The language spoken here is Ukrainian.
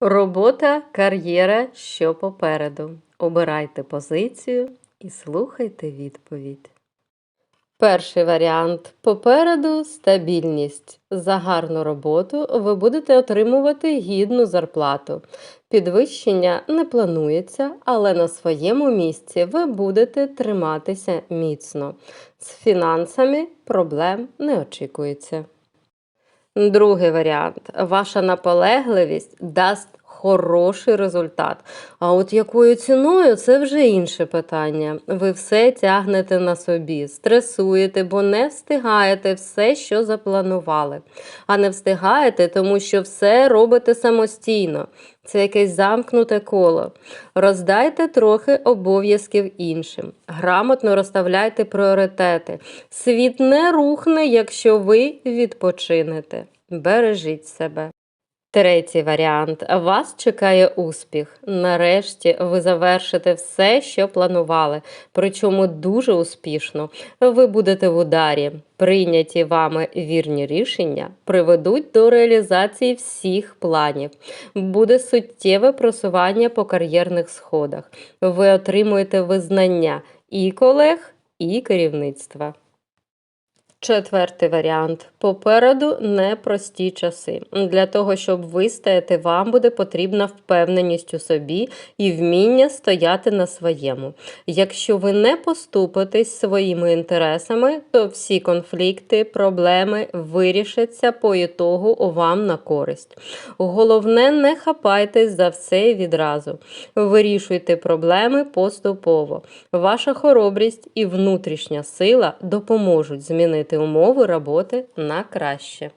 Робота, кар'єра, що попереду. Обирайте позицію і слухайте відповідь. Перший варіант. Попереду стабільність. За гарну роботу ви будете отримувати гідну зарплату. Підвищення не планується, але на своєму місці ви будете триматися міцно. З фінансами проблем не очікується. Другий варіант. Ваша наполегливість дасть хороший результат. А от якою ціною це вже інше питання. Ви все тягнете на собі, стресуєте, бо не встигаєте все, що запланували. А не встигаєте, тому що все робите самостійно. Це якесь замкнуте коло. Роздайте трохи обов'язків іншим. Грамотно розставляйте пріоритети. Світ не рухне, якщо ви відпочинете. Бережіть себе. Третій варіант. Вас чекає успіх. Нарешті ви завершите все, що планували, причому дуже успішно. Ви будете в ударі. Прийняті вами вірні рішення приведуть до реалізації всіх планів. Буде суттєве просування по кар'єрних сходах. Ви отримуєте визнання і колег, і керівництва. Четвертий варіант. Попереду непрості часи. Для того, щоб вистояти, вам буде потрібна впевненість у собі і вміння стояти на своєму. Якщо ви не поступитесь своїми інтересами, то всі конфлікти, проблеми вирішаться по ітогу вам на користь. Головне, не хапайтесь за все відразу. Вирішуйте проблеми поступово. Ваша хоробрість і внутрішня сила допоможуть змінити умови роботи на краще.